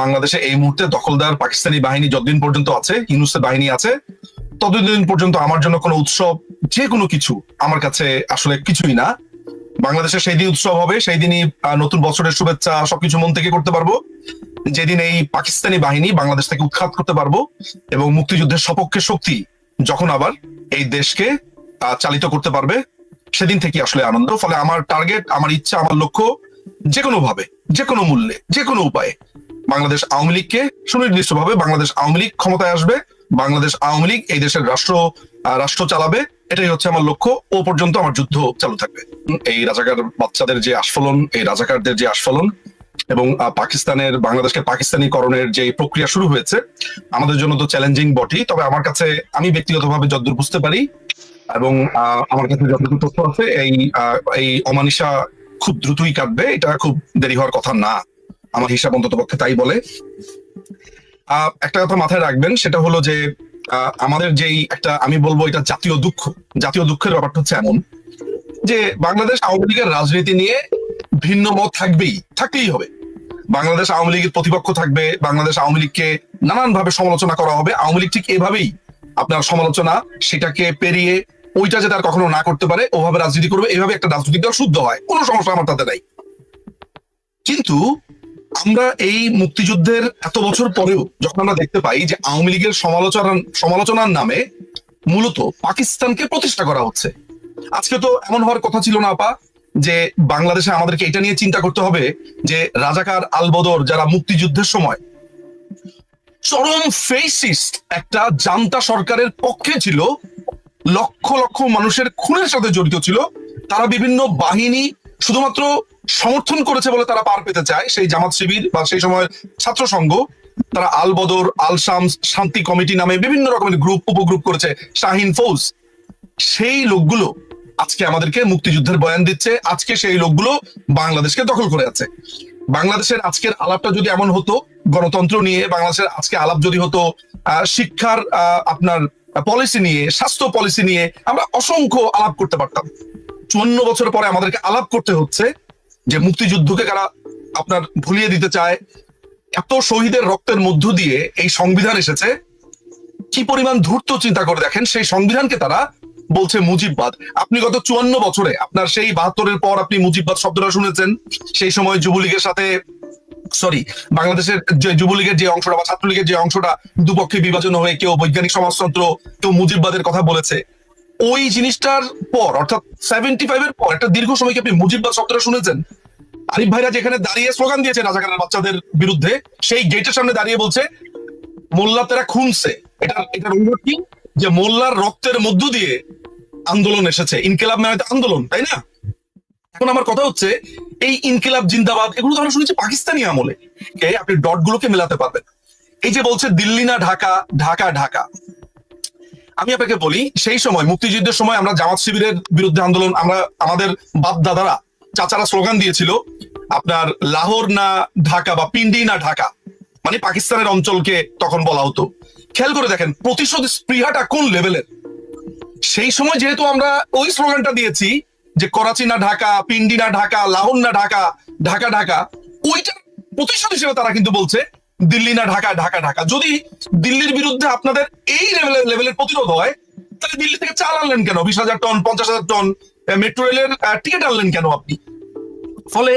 বাংলাদেশে এই মুহূর্তে দখলদার পাকিস্তানি বাহিনী যতদিন পর্যন্ত আছে, ইউনুসের বাহিনী আছে, ততদিন পর্যন্ত আমার জন্য কোনো উৎসব যে কোনো কিছু আমার কাছে আসলে কিছুই না। বাংলাদেশে সেই দিন উৎসব হবে, সেই দিনই নতুন বছরের শুভেচ্ছা, সবকিছু মন থেকে করতে পারব। যেদিন এই পাকিস্তানি বাহিনী বাংলাদেশ থেকে উৎখাত করতে পারব এবং মুক্তিযুদ্ধের সপক্ষে শক্তি যখন আবার এই দেশকে চালিত করতে পারবে, সেদিন থেকে আসলে আনন্দ। ফলে আমার টার্গেট, আমার ইচ্ছা, আমার লক্ষ্য যে কোনো ভাবে যে কোনো মূল্যে যে কোনো উপায়ে বাংলাদেশ আওয়ামী লীগকে সুনির্দিষ্টভাবে বাংলাদেশ আওয়ামী লীগ ক্ষমতায় আসবে, বাংলাদেশ আওয়ামী লীগ এই দেশের রাষ্ট্র রাষ্ট্র চালাবে, এটাই হচ্ছে আমার লক্ষ্য। ও পর্যন্ত আমার যুদ্ধ চালু থাকবে। এই রাজাকার বাচ্চাদের যে আস্ফলন, এই রাজাকারদের যে আস্ফলন এবং পাকিস্তানের, বাংলাদেশকে পাকিস্তানিকরণের যে প্রক্রিয়া শুরু হয়েছে, আমাদের জন্য তো চ্যালেঞ্জিং বটি তবে আমার কাছে, আমি ব্যক্তিগতভাবে যতদূর বুঝতে পারি এবং আমার কাছে যতটুকু তথ্য আছে, এই এই অমানিসা খুব দ্রুতই কাটবে, এটা খুব দেরি হওয়ার কথা না। আমার হিসাব অন্তত পক্ষে তাই বলে। একটা কথা মাথায় রাখবেন, সেটা হলো যে আমাদের যেই একটা, আমি বলব এটা জাতীয় দুঃখ, জাতীয় দুঃখের ব্যাপারটা হচ্ছে এমন যে, বাংলাদেশ আওয়ামী লীগের রাজনীতি নিয়ে ভিন্ন মত থাকবেই, থাকতেই হবে। বাংলাদেশ আওয়ামী লীগের প্রতিপক্ষ থাকবে, বাংলাদেশ আওয়ামী লীগকে নানান ভাবে সমালোচনা করা হবে, আওয়ামী লীগ ঠিক এভাবেই আপনার সমালোচনা, সেটাকে পেরিয়ে ওইটা যে তার কখনো না করতে পারে, ওভাবে রাজনীতি করবে, এভাবে একটা রাজনৈতিক দল শুদ্ধ হয়, কোনো সমস্যা আমার তাতে নাই। কিন্তু আমরা এই মুক্তিযুদ্ধের এত বছর পরেও যখন আমরা দেখতে পাই যে আওয়ামী লীগের সমালোচনা, সমালোচনার নামে মূলত পাকিস্তানকে প্রতিষ্ঠা করা হচ্ছে। আজকে তো এমন হওয়ার কথা ছিল না, আপা, যে বাংলাদেশে আমাদেরকে এটা নিয়ে চিন্তা করতে হবে যে রাজাকার আলবদর যারা মুক্তিযুদ্ধের সময় চরম ফেসিস্ট একটা জান্তা সরকারের পক্ষে ছিল, লক্ষ লক্ষ মানুষের খুনের সাথে জড়িত ছিল, তারা বিভিন্ন বাহিনী, শুধুমাত্র সমর্থন করেছে বলে তারা পার পেতে চায়। সেই জামাত শিবির বা সেই সময় ছাত্র সংঘ, তারা আল বদর, আল শামস, শান্তি কমিটি নামে বিভিন্ন রকমের গ্রুপ উপগ্রুপ করেছে, শাহিন ফৌজ। সেই লোকগুলো আজকে আমাদেরকে মুক্তিযুদ্ধের বয়ান দিচ্ছে। আজকে সেই লোকগুলো বাংলাদেশকে দখল করে আছে। বাংলাদেশের আজকের আলাপটা যদি এমন হতো, গণতন্ত্র নিয়ে, বাংলাদেশের আজকে আলাপ যদি হতো শিক্ষার আপনার পলিসি নিয়ে, স্বাস্থ্য পলিসি নিয়ে, আমরা অসংখ্য আলাপ করতে পারতাম। চুয়ান্ন বছর পরে আমাদেরকে আলাপ করতে হচ্ছে। যে মুক্তিযুদ্ধকে কারা আপনার ভুলিয়ে দিতে চায়, এত শহীদের রক্তের মধ্য দিয়ে এই সংবিধান এসেছে, কি পরিমাণ ধূর্ত চিন্তা করে দেখেন, সেই সংবিধানকে তারা বলছে মুজিববাদ। আপনি গত চুয়ান্ন বছরে আপনার সেই বাহাত্তরের পর আপনি মুজিববাদ শব্দটা শুনেছেন, সেই সময় যুবলীগের সাথে সরি বাংলাদেশের যে যুবলীগের যে অংশটা বা ছাত্রলীগের যে অংশটা দুপক্ষে বিভাজন হয়ে কেউ বৈজ্ঞানিক সমাজতন্ত্র, কেউ মুজিববাদের কথা বলেছে ওই জিনিসটার পর, অর্থাৎ সেভেন্টি ফাইভ এর পর, একটা দীর্ঘ সময় কি আপনি মুজিববাদ শব্দটা শুনেছেন? আরিফ ভাইরা যেখানে দাঁড়িয়ে স্লোগান দিয়েছে রাজাকারের বাচ্চাদের বিরুদ্ধে, সেই গেটের সামনে দাঁড়িয়ে বলছে, মোল্লা তেরা খুনছে। এটা এটার অনুরোধ কি? যে মোল্লার রক্তের মধ্য দিয়ে আন্দোলন এসেছে। ইনকিলাব মানে আন্দোলন, তাই না? এখন আমার কথা হচ্ছে, এই ইনকিলাব, জিন্দাবাদ, এগুলো তো আমরা শুনেছি পাকিস্তানি আমলে। আপনি ডট গুলোকে মেলাতে পারবেন। এই যে বলছে দিল্লি না ঢাকা ঢাকা ঢাকা। আমি আপনাকে বলি, সেই সময়, মুক্তিযুদ্ধের সময় আমরা জামাত শিবিরের বিরুদ্ধে আন্দোলন, আমরা আমাদের বাপ দাদারা চাচারা স্লোগান দিয়েছিল, আপনার লাহোর না ঢাকা বা পিন্ডি না ঢাকা মানে পাকিস্তানের অঞ্চলকে তখন বলা হতো। খেয়াল করে দেখেন, প্রতিশোধ স্পৃহাটা কোন লেভেলের? সেই সময় যেহেতু আমরা ওই স্লোগানটা দিয়েছি যে করাচি না ঢাকা, পিন্ডি না ঢাকা, লাহোর না ঢাকা ঢাকা ঢাকা, ওইটা প্রতিশোধ হিসেবে তারা কিন্তু বলছে দিল্লি না ঢাকা ঢাকা ঢাকা। যদি দিল্লির বিরুদ্ধে আপনাদের এই লেভেলের প্রতিরোধ হয়, তাহলে দিল্লি থেকে চাল আনলেন কেন? বিশ হাজার টন, পঞ্চাশ হাজার টন মেট্রো রেলের টিকিট আনলেন কেন আপনি? ফলে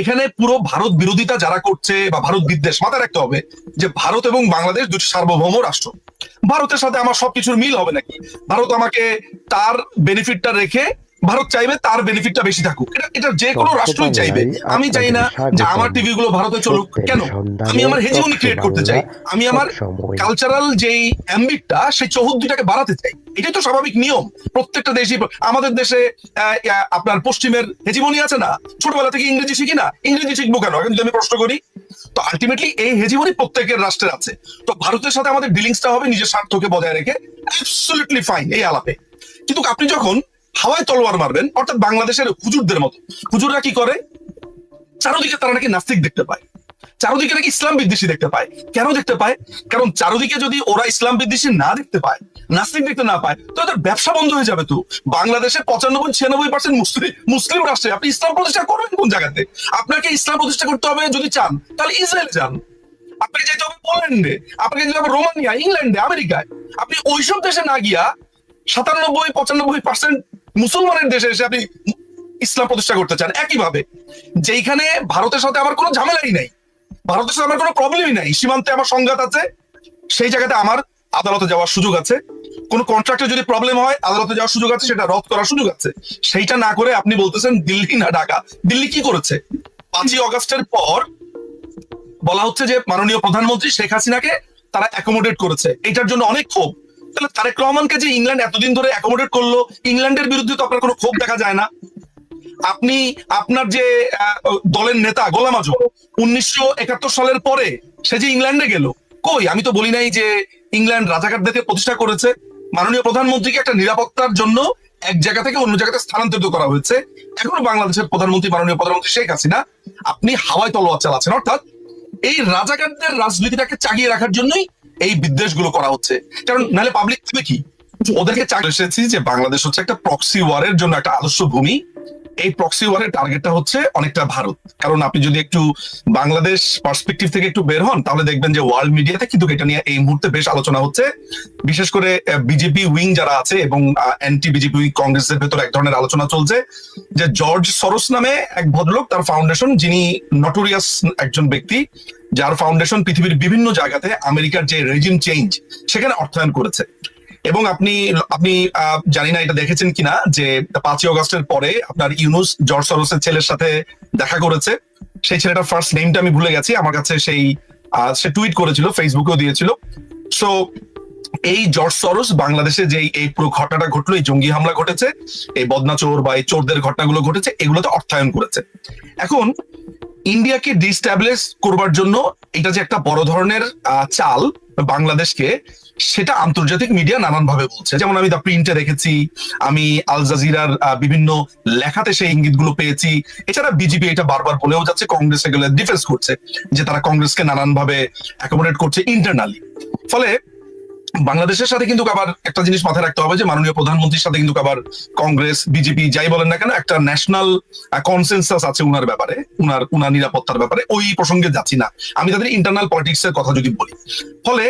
এখানে পুরো ভারত বিরোধিতা যারা করছে বা ভারত বিদ্বেষ মাথায় রাখতে হবে যে ভারত এবং বাংলাদেশ দুটি সার্বভৌম রাষ্ট্র। ভারতের সাথে আমার সবকিছুর মিল হবে নাকি? ভারত আমাকে তার বেনিফিটটা রেখে ভারত চাইবে তার বেনিফিটটা বেশি থাকুক। এটা এটা যে কোনো রাষ্ট্রই চাইবে। আমি চাই না যে আমার টিভি গুলো ভারতে চলুক। কেন? আমি আমার হেজিমনি ক্রিয়েট করতে চাই। আমি আমার কালচারাল যেই অ্যাম্বিটটা সেই চৌহদ্দিটাকে বাড়াতে চাই। এটাই তো স্বাভাবিক নিয়ম। প্রত্যেকটা দেশই আমাদের দেশে আপনার পশ্চিমের হেজিমনি আছে না? ছোটবেলা থেকে ইংরেজি শিখি না? ইংরেজি শিখব কেন? এখন যদি আমি প্রশ্ন করি তো আলটিমেটলি এই হেজিমনি প্রত্যেকের রাষ্ট্রের আছে। তো ভারতের সাথে আমাদের ডিলিংসটা হবে নিজের স্বার্থকে বজায় রেখে। অ্যাবসলিউটলি ফাইন এই আলাপে। কিন্তু আপনি যখন হাওয়ায় তলোয়ার মারবেন, অর্থাৎ বাংলাদেশের হুজুরদের মতো। হুজুররা কি করে? চারদিকে তারা নাকি নাস্তিক দেখতে পায়। চারদিকে নাকি ইসলাম বিদ্বেষী দেখতে পায়। কেন দেখতে পায়? কারণ চারদিকে যদি ওরা ইসলাম বিদ্বেষী না দেখতে পায়, নাস্তিক দেখতে না পায়, তো তাদের ব্যবসা বন্ধ হয়ে যাবে তো। বাংলাদেশের পঁচানব্বই, ছিয়ানব্বই পার্সেন্ট মুসলিম মুসলিম রাষ্ট্রে আপনি ইসলাম প্রতিষ্ঠা করবেন কোন জায়গাতে? আপনাকে ইসলাম প্রতিষ্ঠা করতে হবে যদি চান, তাহলে ইসরায়েল যান। আপনাকে যেতে হবে পোল্যান্ডে, আপনাকে যেতে হবে রোমানিয়া, ইংল্যান্ডে, আমেরিকায়। আপনি ওইসব দেশে না গিয়া সাতানব্বই, পঁচানব্বই পার্সেন্ট মুসলমানের দেশে এসে আপনি ইসলাম প্রতিষ্ঠা করতে চান, একইভাবে যেইখানে ভারতের সাথে আমার কোনো ঝামেলাই নাই, ভারতের সাথে আমার কোনো প্রবলেমই নাই, সীমান্তে আমার সংঘাত আছে, সেই জায়গাতে আমার আদালতে যাওয়ার সুযোগ আছে, কোন কন্ট্রাক্টে যদি প্রবলেম হয়, আদালতে যাওয়ার সুযোগ আছে, সেটা রদ করার সুযোগ আছে, সেইটা না করে আপনি বলতেছেন দিল্লি না ঢাকা, দিল্লি কি করেছে? পাঁচই অগস্টের পর বলা হচ্ছে যে মাননীয় প্রধানমন্ত্রী শেখ হাসিনাকে তারা অ্যাকোমোডেট করেছে, এটার জন্য অনেক ক্ষোভ। তাহলে তারেক রহমানকে যে ইংল্যান্ড এতদিন ধরে অ্যাকোমোডেট করল, ইংল্যান্ডের বিরুদ্ধে তো আপনার কোনো ক্ষোভ দেখা যায় না। আপনি আপনার যে দলের নেতা গোলাম আজম, উনিশশো একাত্তর সালের পরে সে যে ইংল্যান্ডে গেল, কই? আমি তো বলি নাই যে ইংল্যান্ড রাজাকারদেরকে প্রতিষ্ঠা করেছে। মাননীয় প্রধানমন্ত্রীকে একটা নিরাপত্তার জন্য এক জায়গা থেকে অন্য জায়গাতে স্থানান্তরিত করা হয়েছে। এখনও বাংলাদেশের প্রধানমন্ত্রী, মাননীয় প্রধানমন্ত্রী শেখ হাসিনা, আপনি হাওয়ায় তলোয়ার চালাচ্ছেন। অর্থাৎ এই রাজাকারদের রাজনীতিটাকে চাগিয়ে রাখার জন্যই এই বিদ্বেষগুলো করা হচ্ছে। কারণ নাহলে পাবলিক কি? ওদেরকে চাকরি এসেছি যে বাংলাদেশ হচ্ছে একটা প্রক্সি ওয়ারের জন্য একটা আদর্শ ভূমি। এই প্রক্সি ওয়ারের টার্গেটটা হচ্ছে অনেকটা ভারত। কারণ আপনি যদি একটু বাংলাদেশ পার্সপেক্টিভ থেকে একটু বের হন, তাহলে দেখবেন যে ওয়ার্ল্ড মিডিয়াতে কিন্তু এটা নিয়ে এই মুহূর্তে বেশ আলোচনা হচ্ছে। বিশেষ করে বিজেপি উইং যারা আছে এবং অ্যান্টি বিজেপি উইং কংগ্রেসের ভেতর এক ধরনের আলোচনা চলছে যে জর্জ সরোস নামে এক ভদ্রলোক, তার ফাউন্ডেশন যিনি নটোরিয়াস একজন ব্যক্তি, যার ফাউন্ডেশন পৃথিবীর বিভিন্ন জায়গাতে আমেরিকার যে রেজিম চেঞ্জ সেখানে অর্থায়ন করেছে। এবং আপনি আপনি জানি না এটা দেখেছেন কিনা যে পাঁচই অগস্টের পরে আপনার ইউনুস জর্জ ছেলের সাথে দেখা করেছে। সেই ছেলেটার ফার্স্ট নেমটা আমি ভুলে গেছি। আমার কাছে সেই সে টুইট করেছিল ফেসবুকেও দিয়েছিল। সো এই জর্জ সরোস বাংলাদেশে যে এই পুরো ঘটনাটা ঘটলো, এই জঙ্গি হামলা ঘটেছে, এই বদনা চোর বা এই চোরদের ঘটনাগুলো ঘটেছে, এগুলোতে অর্থায়ন করেছে। এখন, ইন্ডিয়াকে ডিস্টাবলিশ করবার জন্য এটা যে একটা বড় ধরনের চাল বাংলাদেশকে সেটা আন্তর্জাতিক মিডিয়া নানান ভাবে বলছে। যেমন আমি দা প্রিন্টে দেখেছি, আমি আল জাজিরার বিভিন্ন লেখাতে সেই ইঙ্গিতগুলো পেয়েছি। এছাড়া বিজেপি এটা বারবার বলেও যাচ্ছে, কংগ্রেস এগুলো ডিফেন্স করছে যে তারা কংগ্রেসকে নানান ভাবে অ্যাকোমোডেট করছে ইন্টারনালি ফলে বাংলাদেশের সাথে কিন্তু আবার একটা জিনিস মাথায় রাখতে হবে যে মাননীয় প্রধানমন্ত্রীর সাথে কিন্তু আবার কংগ্রেস বিজেপি যাই বলেন না কেন একটা ন্যাশনাল কনসেনসাস আছে উনার ব্যাপারে উনার উনার নিরাপত্তার ব্যাপারে। ওই প্রসঙ্গে যাচ্ছি না। আমি তাদের ইন্টারনাল পলিটিক্স এর কথা যদি বলি। ফলে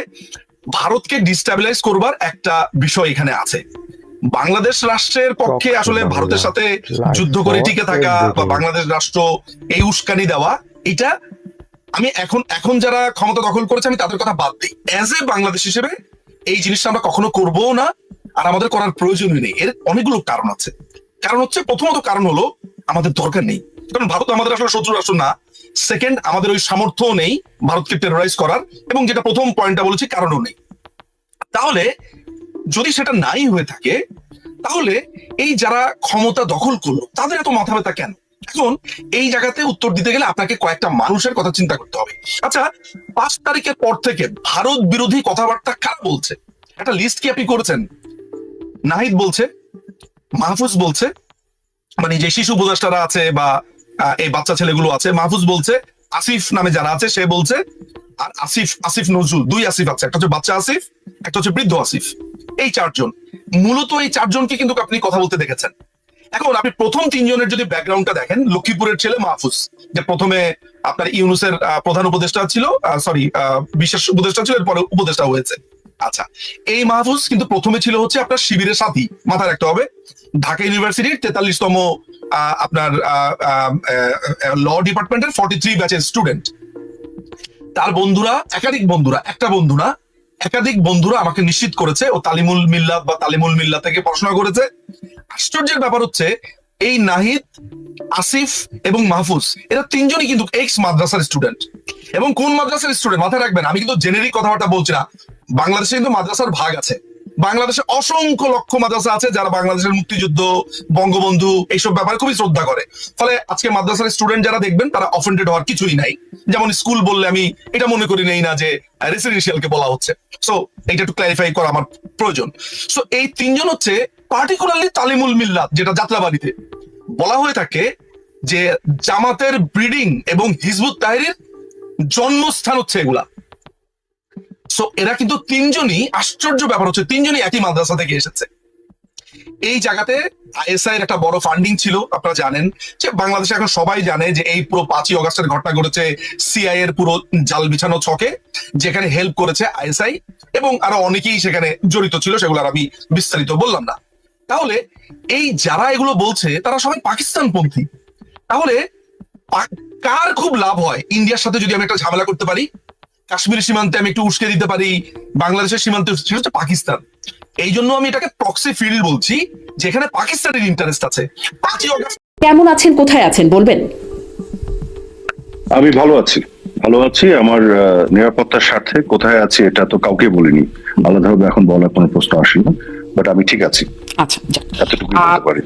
ভারতকে ডিস্টাবিলাইজ করবার একটা বিষয় এখানে আছে। বাংলাদেশ রাষ্ট্রের পক্ষে আসলে ভারতের সাথে যুদ্ধ করে টিকে থাকা বা বাংলাদেশ রাষ্ট্র এই উস্কানি দেওয়া এটা আমি এখন এখন যারা ক্ষমতা দখল করেছে আমি তাদের কথা বাদ দিই। অ্যাজ এ বাংলাদেশ হিসেবে এই জিনিসটা আমরা কখনো করব না, আর আমাদের করার প্রয়োজনই নেই। এর অনেকগুলো কারণ আছে। কারণ হচ্ছে, প্রথমত কারণ হলো, আমাদের দরকার নেই। কারণ ভারত আমাদের আসলে শত্রু রাষ্ট্র না। সেকেন্ড আমাদের ওই সামর্থ্য নেই ভারতকে টেরোরাইজ করার, এবং যেটা প্রথম পয়েন্টটা বলেছি, কারণও নেই। তাহলে, যদি সেটা নাই হয়ে থাকে, তাহলে এই যারা ক্ষমতা দখল করল, তাদের এত মাথা ব্যথা কেন? এখন এই জায়গাতে উত্তর দিতে গেলে আপনাকে কয়েকটা মানুষের কথা চিন্তা করতে হবে। আচ্ছা পাঁচ তারিখের পর থেকে ভারত বিরোধী কথাবার্তা কারা বলছে? একটা লিস্ট কি আপনি করেছেন? নাহিদ বলছে, মাহফুজ বলছে মানে যে শিশু উপদেষ্টারা আছে বা এই বাচ্চা ছেলেগুলো আছে, মাহফুজ বলছে, আসিফ নামে যারা আছে সে বলছে, আর আসিফ আসিফ নজরুল, দুই আসিফ আছে, একটা হচ্ছে বাচ্চা আসিফ, একটা হচ্ছে বৃদ্ধ আসিফ। এই চারজন। মূলত এই চারজনকে কিন্তু আপনি কথা বলতে দেখেছেন। এখন আপনি প্রথম তিনজনের যদি ব্যাকগ্রাউন্ডটা দেখেন, লক্ষ্মীপুরের ছেলে মাহফুজ, যে প্রথমে আপনার ইউনুসের প্রধান উপদেষ্টা ছিল সরি বিশেষ উপদেষ্টা ছিল, এরপরে উপদেষ্টা হয়েছে। আচ্ছা এই মাহফুজ কিন্তু প্রথমে ছিল হচ্ছে আপনার শিবিরের সাথী, মাথায় রাখতে হবে। ঢাকা ইউনিভার্সিটির তেতাল্লিশতম আপনার ল ডিপার্টমেন্টের ফর্টি থ্রি ব্যাচের স্টুডেন্ট তার বন্ধুরা, একাধিক বন্ধুরা, একটা বন্ধু না, একাধিক বন্ধুরা আমাকে নিশ্চিত করেছে ও তালিমুল মিল্লাত বা তালিমুল মিল্লা থেকে পড়াশোনা করেছে। আশ্চর্যের ব্যাপার হচ্ছে, এই নাহিদ, আসিফ এবং মাহফুজ, এরা তিনজনই কিন্তু এক্স মাদ্রাসার স্টুডেন্ট এবং কোন মাদ্রাসার স্টুডেন্ট মাথায় রাখবেন, আমি কিন্তু জেনেরিক কথাবার্তা বলছি না। বাংলাদেশে কিন্তু মাদ্রাসার ভাগ আছে। বাংলাদেশে অসংখ্য লক্ষ মাদ্রাসা আছে যারা বাংলাদেশের মুক্তিযুদ্ধ, বঙ্গবন্ধু এইসব ব্যাপারে খুবই শ্রদ্ধা করে। ফলে আজকে মাদ্রাসার স্টুডেন্ট যারা দেখবেন, তারা অফেন্ডেড হওয়ার কিছুই নাই। যেমন স্কুল বললে আমি এটা মনে করি নেই না যে রেসিডেন্সিয়ালকে বলা হচ্ছে। সো এটা একটু ক্লারিফাই করা আমার প্রয়োজন। সো এই তিনজন হচ্ছে পার্টিকুলারলি তালিমুল মিল্লাত, যেটা যাত্রাবাড়িতে। বলা হয়ে থাকে যে জামাতের ব্রিডিং এবং হিজবুত তাহিরের জন্মস্থান হচ্ছে এগুলা। সো এরা কিন্তু তিনজনই, আশ্চর্য ব্যাপার হচ্ছে, তিনজনই একই মাদ্রাসা থেকে এসেছে। এই জায়গাতে আইএসআই এর একটা বড় ফান্ডিং ছিল, আপনারা জানেন, যে বাংলাদেশে এখন সবাই জানে যে এই পুরো পাঁচই অগস্টের ঘটনা ঘটেছে সিআই এর পুরো জাল বিছানো ছকে, যেখানে হেল্প করেছে আইএসআই এবং আরও অনেকেই সেখানে জড়িত ছিল, সেগুলো আর আমি বিস্তারিত বললাম না। তাহলে এই যারা এগুলো বলছে তারা সবাই পাকিস্তানপন্থী। তাহলে কার খুব লাভ হয়? ইন্ডিয়ার সাথে যদি আমি একটা ঝামেলা করতে পারি কাশ্মীর সীমান্তে আমি একটু উস্কে দিতে পারি বাংলাদেশের সীমান্তে সেটা হচ্ছে পাকিস্তান। এই জন্য আমি এটাকে প্রক্সি ফিল্ড বলছি যেখানে পাকিস্তানের ইন্টারেস্ট আছে। পাঁচই অগস্ট কেমন আছেন? কোথায় আছেন? বলবেন। আমি ভালো আছি। ভালো আছি আমার আহ, নিরাপত্তার স্বার্থে। কোথায় আছি এটা তো কাউকে বলিনি। আলাদাভাবে এখন বলার কোনো প্রশ্ন আসে না বাট আমি ঠিক আছি। আচ্ছা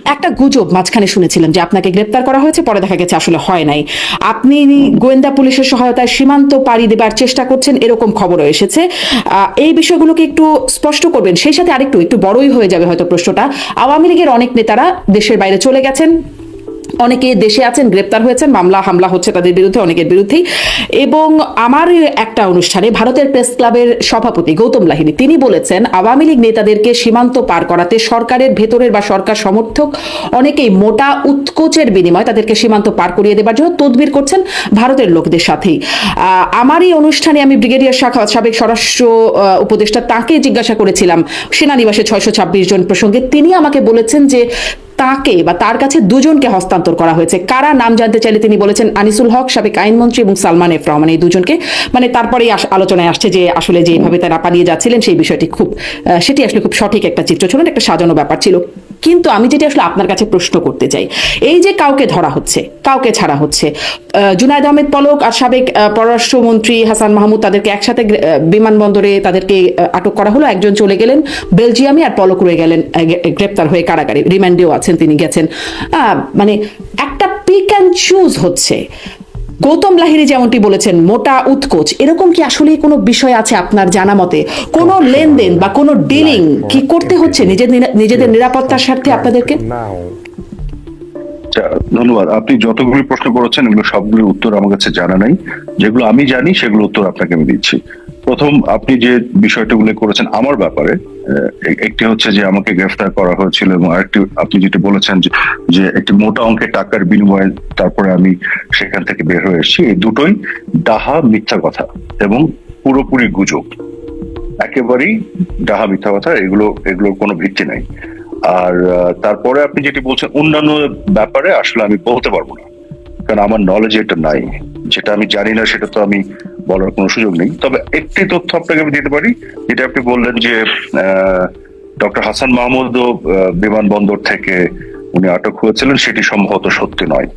একটা গুজব মাঝখানে শুনেছিলাম যে আপনাকে গ্রেপ্তার করা হয়েছে পরে দেখা গেছে আসলে হয় নাই। আপনি গোয়েন্দা পুলিশের সহায়তায় সীমান্ত পাড়ি দেবার চেষ্টা করছেন এরকম খবরও এসেছে। আহ, এই বিষয়গুলোকে একটু স্পষ্ট করবেন সেই সাথে আরেকটু একটু বড়ই হয়ে যাবে হয়তো প্রশ্নটা। আওয়ামী লীগের অনেক নেতারা দেশের বাইরে চলে গেছেন। অনেকে দেশে আছেন, গ্রেপ্তার হয়েছেন, মামলা, হামলা হচ্ছে তাদের বিরুদ্ধে, অনেকের বিরুদ্ধেই। এবং আমার একটা অনুষ্ঠানে ভারতের প্রেস ক্লাবের সভাপতি গৌতম লাহিনী, তিনি বলেছেন, আওয়ামী লীগ নেতাদেরকে সীমান্ত পার করাতে সরকারের ভেতরের বা সরকার সমর্থক অনেকেই মোটা উৎকোচের বিনিময়ে তাদেরকে সীমান্ত পার করিয়ে দেবার জন্য তদবির করছেন ভারতের লোকদের সাথেই। আমার এই অনুষ্ঠানে আমি ব্রিগেডিয়ার শাখা সাবেক স্বরাষ্ট্র উপদেষ্টা তাকে জিজ্ঞাসা করেছিলাম, সেনানিবাসে ছয়শো ছাব্বিশ জন প্রসঙ্গে। তিনি আমাকে বলেছেন যে তাকে বা তার কাছে দুজনকে হস্তান্তর করা হয়েছে। কারা? নাম জানতে চাইলে তিনি বলেছেন আনিসুল হক, সাবেক আইনমন্ত্রী এবং সালমান এফ রহমান, এই দুজনকে। মানে তারপরেই আলোচনায় আসছে যে আসলে যেভাবে তারা পালিয়ে যাচ্ছিলেন, সেই বিষয়টি খুব সেটি আসলে খুব সঠিক একটা চিত্র। ছিল একটা সাজানো ব্যাপার ছিল। কিন্তু আমি যেটি আসলে আপনার কাছে প্রশ্ন করতে চাই, এই যে কাউকে ধরা হচ্ছে, কাউকে ছাড়া হচ্ছে জুনায়দ আহমেদ পলক আর সাবেক পররাষ্ট্রমন্ত্রী হাসান মাহমুদ তাদেরকে একসাথে বিমানবন্দরে তাদেরকে আটক করা হলো, একজন চলে গেলেন বেলজিয়ামে আর পলক রয়ে গেলেন গ্রেপ্তার হয়ে কারাগারে, রিমান্ডেও আছেন তিনি গেছেন। মানে একটা পিক অ্যান্ড চুজ হচ্ছে। গৌতম লাহিরি যেমনটি বলেছেন মোটা উৎকোচ। এরকম কি আসলে কোনো বিষয় আছে আপনার জানা মতে? কোনো লেনদেন বা কোনো ডিলিং কি করতে হচ্ছে নিজের নিজেদের নিরাপত্তার স্বার্থে আপনাদেরকে? আচ্ছা, ধন্যবাদ। আপনি যতগুলি প্রশ্ন করেছেন এগুলো সবগুলোর উত্তর আমার কাছে জানা নাই। যেগুলো আমি জানি সেগুলো উত্তর আপনাকে আমি দিচ্ছি। প্রথম আপনি যে বিষয়টা উল্লেখ করেছেন আমার ব্যাপারে একটি হচ্ছে যে আমাকে গ্রেফতার করা হয়েছিল এবং আরেকটি, আপনি যেটা বলেছেন যে- একটি মোটা অঙ্কের টাকার বিনিময়ে তারপরে আমি সেখান থেকে বের হয়ে এসেছি। এই দুটোই ডাহা মিথ্যা কথা এবং পুরোপুরি গুজব। একেবারেই ডাহা মিথ্যা কথা, এগুলো, এগুলোর কোনো ভিত্তি নাই। আর তারপরে আপনি যেটি বলছেন, অন্যান্য ব্যাপারে আসলে আমি বলতে পারব না। কারণ আমার নলেজ এটা নাই। যেটা আমি জানি না, সেটা তো আমি বলার কোনো সুযোগ নেই। তবে একটি তথ্য আপনাকে আমি দিতে পারি যেটা আপনি বললেন যে ডক্টর হাসান মাহমুদ আহ, বিমানবন্দর থেকে উনি আটক হয়েছিলেন সেটি সম্ভবত সত্যি নয়।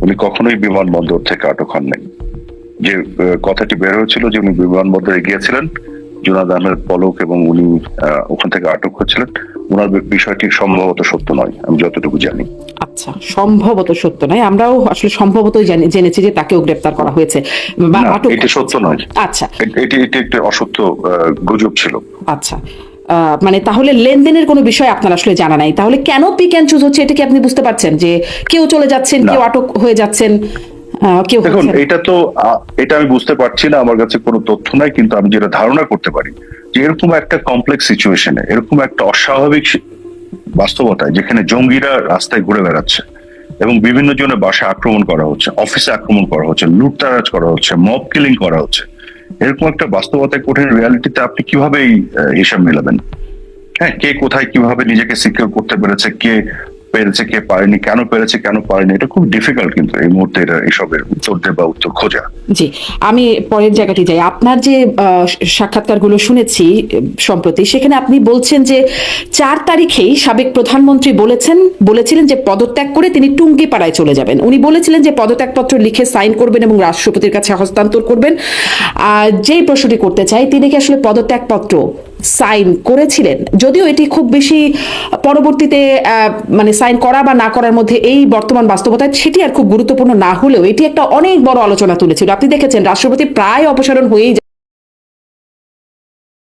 উনি কখনোই বিমানবন্দর থেকে আটক হন নাই যে কথাটি বের হয়েছিল যে উনি বিমানবন্দরে গিয়েছিলেন জুনাদ আহমেদ পলক এবং উনি ওখান থেকে আটক হয়েছিলেন ওনার বিষয়টি সম্ভবত সত্য নয় আমি যতটুকু জানি। আচ্ছা সম্ভবত সত্য নয়। আমরাও আসলে সম্ভবতই জানি- জেনেছি যে তাকেও গ্রেপ্তার করা হয়েছে বা আটক এটি সত্য নয়। আচ্ছা। এটি এটি একটি অসত্য গুজব ছিল। আচ্ছা। আহ, মানে তাহলে লেনদেনের কোনো বিষয় আপনার আসলে জানা নাই। তাহলে কেন পিক অ্যান্ড চুজ হচ্ছে এটা কি আপনি বুঝতে পারছেন যে কেউ চলে যাচ্ছেন কেউ আটক হয়ে যাচ্ছেন? দেখুন, এটা তো এটা আমি বুঝতে পারছি না, আমার কাছে কোনো তথ্য নাই, কিন্তু আমি যেটা ধারণা করতে পারি, যে এরকম একটা কমপ্লেক্স সিচুয়েশনে এরকম একটা অস্বাভাবিক বাস্তবতায় যেখানে জঙ্গিরা রাস্তায় ঘুরে বেড়াচ্ছে, এবং বিভিন্ন জনের বাসায় আক্রমণ করা হচ্ছে অফিসে আক্রমণ করা হচ্ছে, লুটতারাজ করা হচ্ছে মব কিলিং করা হচ্ছে, এরকম একটা বাস্তবতায় কঠিন রিয়ালিটিতে আপনি কীভাবে এই হিসাব মেলাবেন? হ্যাঁ কে কোথায় কীভাবে নিজেকে সিকিউর করতে পেরেছে, কে পেরেছে কে পারেনি, কেন পেরেছে, কেন পারেনি, এটা খুব ডিফিকাল্ট কিন্তু এই মুহূর্তে এটা এইসবের উত্তর দেওয়া বা উত্তর খোঁজা। জি, আমি পরের জায়গাটি যাই। আপনার যে সাক্ষাৎকারগুলো শুনেছি, সম্প্রতি, সেখানে আপনি বলছেন যে, চার তারিখেই সাবেক প্রধানমন্ত্রী বলেছেন, বলেছিলেন যে পদত্যাগ করে তিনি টুঙ্গিপাড়ায় চলে যাবেন। উনি বলেছিলেন যে পদত্যাগপত্র লিখে সাইন করবেন এবং রাষ্ট্রপতির কাছে হস্তান্তর করবেন। আর যেই প্রশ্নটি করতে চাই, তিনি কি আসলে পদত্যাগপত্র সাইন করেছিলেন। যদিও এটি খুব বেশি পরবর্তীতে মানে সাইন করা বা না করার মধ্যে এই বর্তমান বাস্তবতায় সেটি আর খুব গুরুত্বপূর্ণ না হলেও এটি একটা অনেক বড় আলোচনা তুলেছিল। আপনি দেখেছেন, রাষ্ট্রপতি প্রায় অপসারণ হয়েই